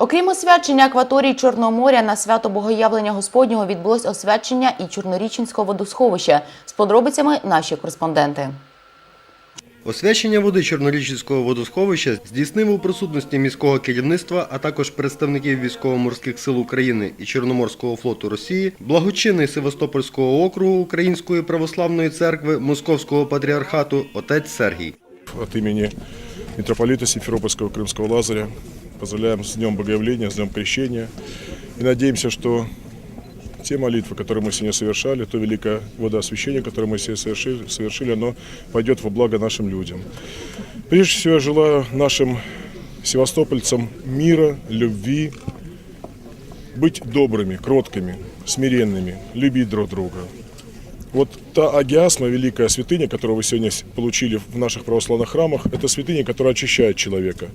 Окрім освячення акваторії Чорного моря на свято Богоявлення Господнього відбулось освячення і Чорнорічинського водосховища. З подробицями наші кореспонденти. Освячення води Чорнорічського водосховища здійснив у присутності міського керівництва, а також представників військово-морських сил України і Чорноморського флоту Росії, благочинний Севастопольського округу Української православної церкви Московського патріархату отець Сергій. От имени митрополита Симферопольского Крымского Лазаря поздравляем с Днем Богоявления, с Днем Крещения. И надеемся, что те молитвы, которые мы сегодня совершали, то великое водоосвящение, которое мы сегодня совершили, совершили, оно пойдет во благо нашим людям. Прежде всего, я желаю нашим севастопольцам мира, любви, быть добрыми, кроткими, смиренными, любить друг друга. Вот та агиасма, великая святыня, которую вы сегодня с- получили в наших православных храмах, это святыня, которая очищает человека,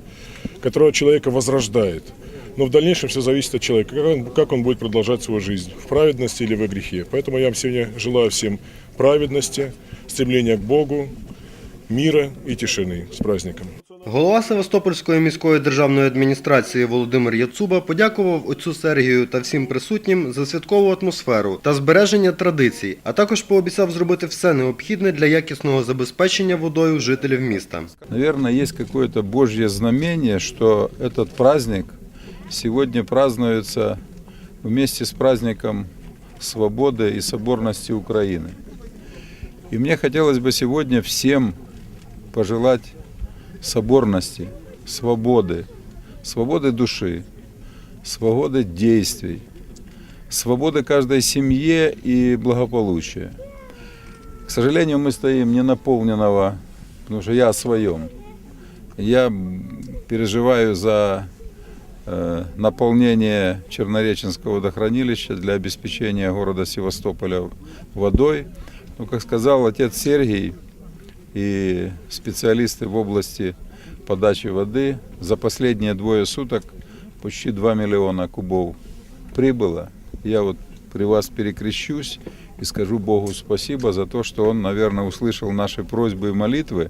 которая человека возрождает. Но в дальнейшем все зависит от человека, как он, как он будет продолжать свою жизнь, в праведности или во грехе. Поэтому я вам сегодня желаю всем праведности, стремления к Богу, мира и тишины. С праздником! Голова Севастопольської міської державної адміністрації Володимир Яцуба подякував отцю Сергію та всім присутнім за святкову атмосферу та збереження традицій, а також пообіцяв зробити все необхідне для якісного забезпечення водою жителів міста. Наверное, есть какое-то Божье знамение, что этот праздник сегодня празднуется вместе с праздником свободы и соборности Украины. И мне хотелось бы сегодня всем пожелать соборности, свободы, свободы души, свободы действий, свободы каждой семье и благополучия. К сожалению, мы стоим не наполненного, потому что я о своем. Я м, переживаю за э, наполнение Чернореченского водохранилища для обеспечения города Севастополя водой. Ну, как сказал отец Сергий и специалисты в области подачи воды, за последние двое суток почти 2 миллиона кубов прибыло. Я вот при вас перекрещусь и скажу Богу спасибо за то, что Он, наверное, услышал наши просьбы и молитвы.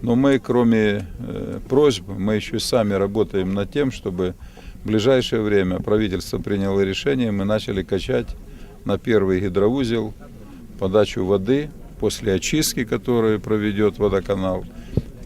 Но мы, кроме э, просьб, мы еще сами работаем над тем, чтобы в ближайшее время правительство приняло решение, мы начали качать на первый гидроузел подачу воды после очистки, которую проведет водоканал.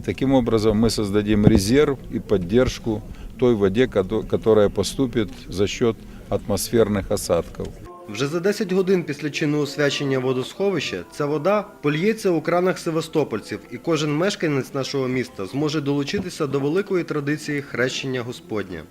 Таким образом мы создадим резерв и поддержку той воде, кото- которая поступит за счет атмосферных осадков. Вже за 10 годин після чинного освячення водосховища ця вода польється у кранах севастопольців, і кожен мешканець нашого міста зможе долучитися до великої традиції хрещення Господня.